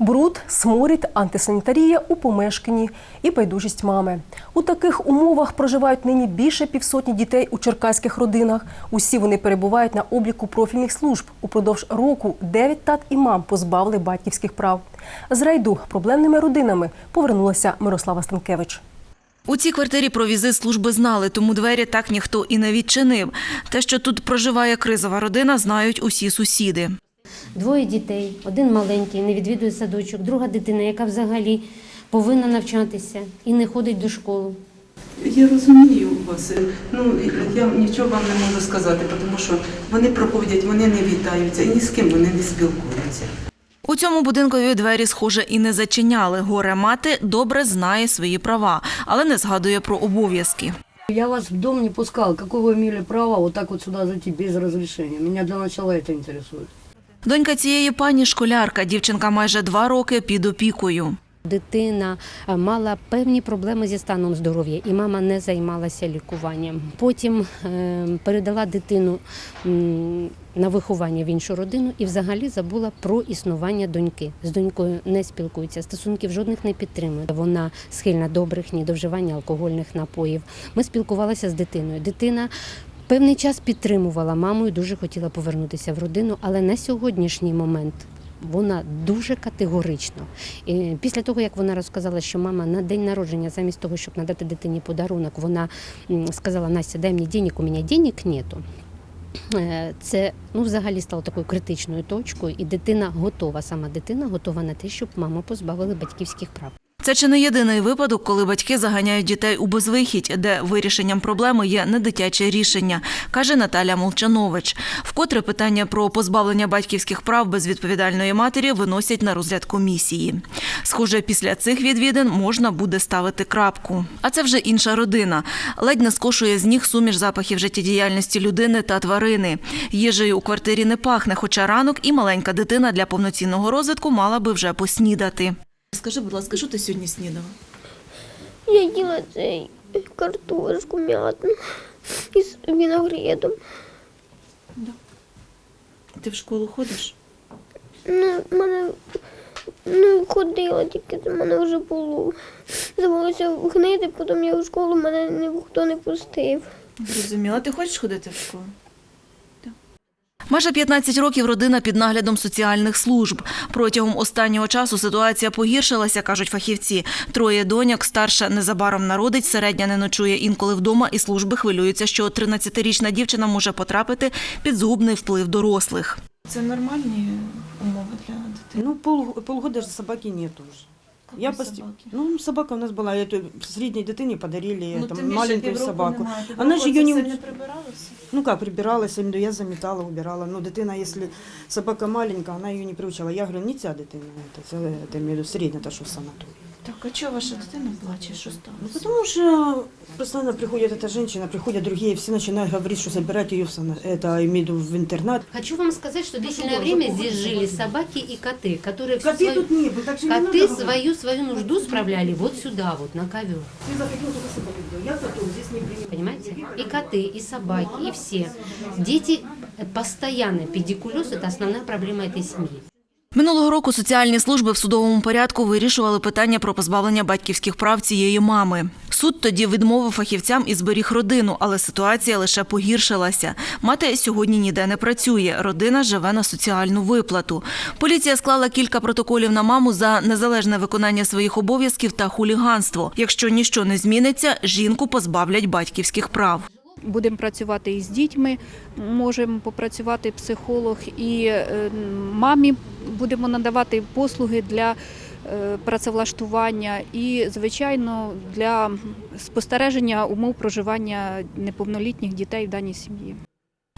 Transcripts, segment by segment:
Бруд, сморід, антисанітарія у помешканні і байдужість мами. У таких умовах проживають нині більше півсотні дітей у черкаських родинах. Усі вони перебувають на обліку профільних служб. Упродовж року дев'ять тат і мам позбавили батьківських прав. З рейду проблемними родинами повернулася Мирослава Станкевич. У цій квартирі про візит служби знали, тому двері так ніхто і не відчинив. Те, що тут проживає кризова родина, знають усі сусіди. Двоє дітей, один маленький, не відвідує садочок, друга дитина, яка взагалі повинна навчатися і не ходить до школи. Я розумію вас. Ну я нічого вам не можу сказати, тому що вони проходять, вони не вітаються і ні з ким вони не спілкуються. У цьому будинкові двері, схоже, і не зачиняли. Горе мати добре знає свої права, але не згадує про обов'язки. Я вас в дом не пускал. Какое вы имели право вот так вот сюда зайти без разрешения? Меня для начала это интересует. Донька цієї пані школярка. Дівчинка майже два роки під опікою. Дитина е, мала певні проблеми зі станом здоров'я, і мама не займалася лікуванням. Потім е, передала дитину на виховання в іншу родину і взагалі забула про існування доньки. З донькою не спілкується, стосунків жодних не підтримує. Вона схильна до брехні, до вживання алкогольних напоїв. Ми спілкувалися з дитиною. Дитина певний час підтримувала маму і дуже хотіла повернутися в родину, але на сьогоднішній момент вона дуже категорично. І після того, як вона розказала, що мама на день народження, замість того, щоб надати дитині подарунок, вона сказала: Настя, дай мені денег, у мене денег нету. Е, Це ну, взагалі стало такою критичною точкою, і дитина готова, сама дитина готова на те, щоб маму позбавили батьківських прав. Це чи не єдиний випадок, коли батьки заганяють дітей у безвихідь, де вирішенням проблеми є не дитяче рішення, каже Наталя Молчанович. Вкотре питання про позбавлення батьківських прав безвідповідальної матері виносять на розгляд комісії. Схоже, після цих відвідин можна буде ставити крапку. А це вже інша родина. Ледь не скошує з ніг суміш запахів життєдіяльності людини та тварини. Їжею у квартирі не пахне, хоча ранок і маленька дитина для повноцінного розвитку мала би вже поснідати. Скажи, будь ласка, що ти сьогодні снідала? Я їла цей картошку м'ятну із виноградом. Ти в школу ходиш? Ну, в мене ну, ходила, тільки в мене вже було. Завелося гнити, потім я в школу мене ніхто не пустив. Зрозуміла. Ти хочеш ходити в школу? Майже 15 років родина під наглядом соціальних служб. Протягом останнього часу ситуація погіршилася, кажуть фахівці. Троє доньок, старша незабаром народить, середня не ночує інколи вдома, і служби хвилюються, що 13-річна дівчина може потрапити під згубний вплив дорослих. Це нормальні умови для дитини. Ну, пол, полгода же собаки нету уже. Какої Я пост... собаки? Ну, собака у нас была, эту средней дитине подарили Ну, там, тим більше маленькую півроку собаку. немає. Она Півроку же ее це не... все уч- не прибиралося? Ну как, прибиралась, я имею в виду, я заметала, убирала. Но дитина, если собака маленькая, она ее не приучала. Я говорю, не ця дитина, это, це, это, я имею в виду, средняя, та, що в санатории. Так, а чого ваша дитина плаче? Що Ну, сталося? потому что постоянно приходит эта женщина, приходят другие, все начинают говорить, что забирать ее в, сана... это, имею в виду, в интернат. Хочу вам сказать, что длительное что, время уже здесь полгода жили было. собаки и коты, которые всю Коты свою- тут не было, так что не надо Коты говорить. свою свою нужду справляли вот сюда, вот на ковер. Ты заходила, только собаку видела. Я зато здесь не принимаю. Понимаете? И коты, и собаки, и все. Дети э, постоянно педикулез – это основная проблема этой семьи. Минулого року соціальні служби в судовому порядку вирішували питання про позбавлення батьківських прав цієї мами. Суд тоді відмовив фахівцям і зберіг родину, але ситуація лише погіршилася. Мати сьогодні ніде не працює. Родина живе на соціальну виплату. Поліція склала кілька протоколів на маму за незалежне виконання своїх обов'язків та хуліганство. Якщо ніщо не зміниться, жінку позбавлять батьківських прав. Будемо працювати із дітьми, можемо попрацювати психолог і е, мамі будемо надавати послуги для працевлаштування і, звичайно, для спостереження умов проживання неповнолітніх дітей в даній сім'ї.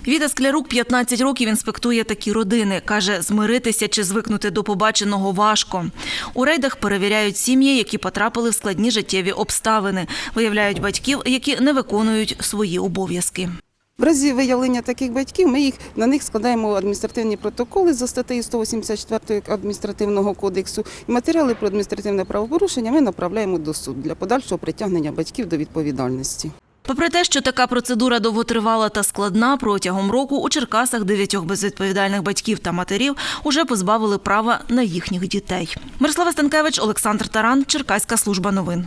Віта Склярук 15 років інспектує такі родини. Каже, змиритися чи звикнути до побаченого важко. У рейдах перевіряють сім'ї, які потрапили в складні життєві обставини. Виявляють батьків, які не виконують свої обов'язки. В разі виявлення таких батьків ми їх на них складаємо адміністративні протоколи за статтею 184 адміністративного кодексу. І матеріали про адміністративне правопорушення ми направляємо до суду для подальшого притягнення батьків до відповідальності. Попри те, що така процедура довготривала та складна, протягом року у Черкасах дев'ятьох безвідповідальних батьків та матерів уже позбавили права на їхніх дітей. Мирослава Станкевич, Олександр Таран, Черкаська служба новин.